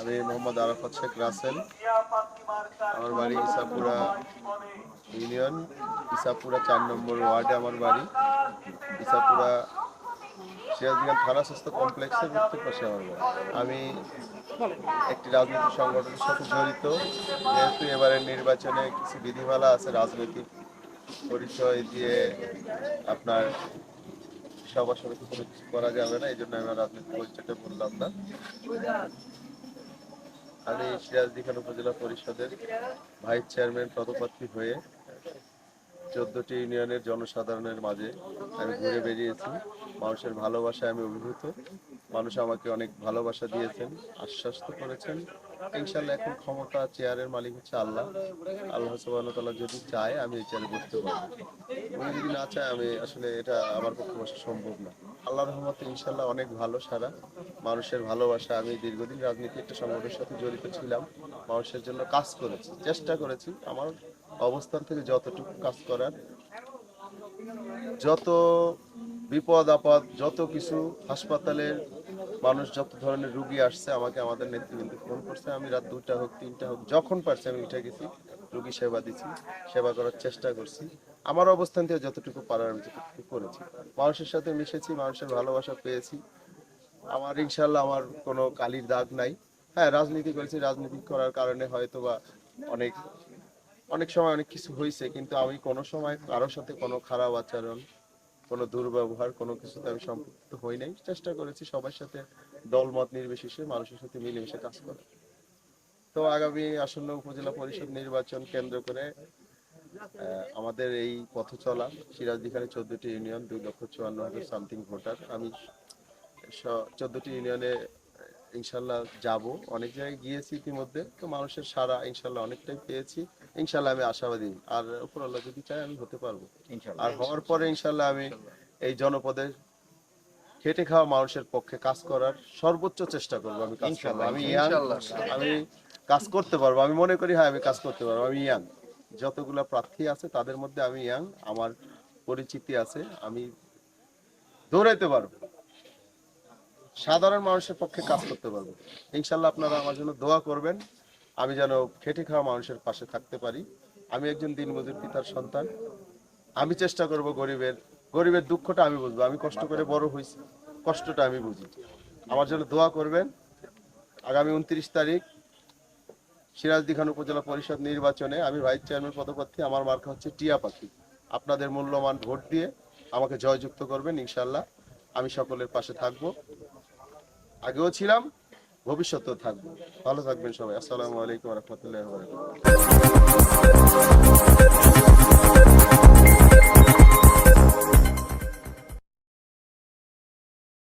আমি মোহাম্মদ আরাফাত শেখ রাসেল। আমার বাড়ি ইসাপুরা ইউনিয়ন। ইসাপুরা চার নম্বর ওয়ার্ডে আমার বাড়ি। ইসাপুরা সিরাজগঞ্জ থানা স্বাস্থ্য কমপ্লেক্সের উত্তর পাশে আমার বাড়ি। আমি একটি রাজনৈতিক সংগঠনের সাথে জড়িত। যেহেতু এবারের নির্বাচনে কিছু বিধিমালা আছে, রাজনৈতিক পরিচয় দিয়ে আপনার সবার সমিতি কোনো কিছু করা যাবে না, এই জন্য আমি আমার রাজনৈতিক পরিচয়টা বললাম না। আমি সিরাজদিখান উপজেলা পরিষদের ভাইস চেয়ারম্যান পদপ্রার্থী হয়ে চোদ্দটি ইউনিয়নের জনসাধারণের মাঝে আমি ঘুরে বেরিয়েছি। মানুষের ভালোবাসায় আমি অভিভূত। মানুষ আমাকে অনেক ভালোবাসা দিয়েছেন, আশ্বস্ত করেছেন। ইনশাল্লাহ এখন ক্ষমতা চেয়ারের মালিক হচ্ছে আল্লাহ। আল্লাহ সুবাহ যদি চায় আমি এই চেয়ারে বসতে পারব। উনি যদি না চায় আমি আসলে এটা আমার পক্ষে বসা সম্ভব না। আল্লাহ রহমতে ইনশাল্লাহ অনেক ভালো সারা। মানুষের ভালোবাসা, আমি দীর্ঘদিন রাজনীতি একটা সংগঠনের সাথে জড়িত ছিলাম। মানুষের জন্য কাজ করেছি, চেষ্টা করেছি। আমার অবস্থান থেকে যতটুকু কাজ করার, যত বিপদ, আপদ, যত কিছু হাসপাতালের মানুষ যত ধরনের রুগী আসছে, আমাকে আমাদের নেতৃবৃন্দ ফোন করছে। আমি রাত দুটা হোক, তিনটা হোক, যখন পারছি আমি উঠে গেছি, রুগী সেবা দিছি, সেবা করার চেষ্টা করছি। আমার অবস্থান থেকে যতটুকু পারার আমি ততটুকু করেছি। মানুষের সাথে মিশেছি, মানুষের ভালোবাসা পেয়েছি। আমার ইনশাল্লাহ আমার কোনো কালির দাগ নাই। হ্যাঁ রাজনীতি করেছি, রাজনীতি করার কারণে হয়তো বা অনেক অনেক সময় অনেক কিছু হয়েছে কিন্তু আমি কোনো সময় কারোর সাথে কোনো খারাপ আচরণ, কোনো দুর্ব্যবহার, কোনো কিছুতে আমি সম্পৃক্ত হই নাই। চেষ্টা করেছি সবার সাথে দলমত নির্বিশেষে মানুষের সাথে মিলেমিশে কাজ করা তো আগামী আসন্ন উপজেলা পরিষদ নির্বাচন কেন্দ্র করে আমাদের এই পথ চলা সিরাজ সিরাজদিখানে চোদ্দটি ইউনিয়ন, দুই লক্ষ চুয়ান্ন হাজার সামথিং ভোটার। আমি চোদ্দটি ইউনিয়নে ইনশাল্লাহ যাব। অনেক জায়গায় গিয়েছি ইতিমধ্যে তো মানুষের সারা ইনশাল্লাহ অনেকটাই পেয়েছি। ইনশাল্লাহ আমি আশাবাদী। আর উপরাল্লাহ যদি চাই আমি হতে পারব। আর হওয়ার পরে ইনশাল্লাহ আমি এই জনপদে খেটে খাওয়া মানুষের পক্ষে কাজ করার সর্বোচ্চ চেষ্টা করব আমি কাজ করব। আমি ইয়াং আমি কাজ করতে পারব। আমি মনে করি হ্যাঁ আমি কাজ করতে পারব। আমি ইয়াং। যতগুলা প্রার্থী আছে তাদের মধ্যে আমি ইয়াং। আমার পরিচিতি আছে আমি দৌড়াইতে পারব। সাধারণ মানুষের পক্ষে কাজ করতে পারব। ইনশাল্লাহ আপনারা আমার জন্য দোয়া করবেন। আমি যেন খেটে খাওয়া মানুষের পাশে থাকতে পারি। আমি একজন দিনমজুর পিতার সন্তান। আমি চেষ্টা করব গরিবের গরিবের দুঃখটা আমি বুঝব। আমি কষ্ট করে বড় হয়েছি কষ্টটা আমি বুঝি। আমার জন্য দোয়া করবেন। আগামী উনত্রিশ তারিখ সিরাজদি খান উপজেলা পরিষদ নির্বাচনে আমি ভাইস চেয়ারম্যান পদপ্রার্থী, আমার মার্কা হচ্ছে টিয়া পাখি। আপনাদের মূল্যবান ভোট দিয়ে আমাকে জয়যুক্ত করবেন ইনশাল্লাহ আমি সকলের পাশে থাকব। আগেও ছিলাম ভবিষ্যতেও থাকব। ভালো থাকবেন সবাই। আসসালামু আলাইকুম রহমতুল্লাহ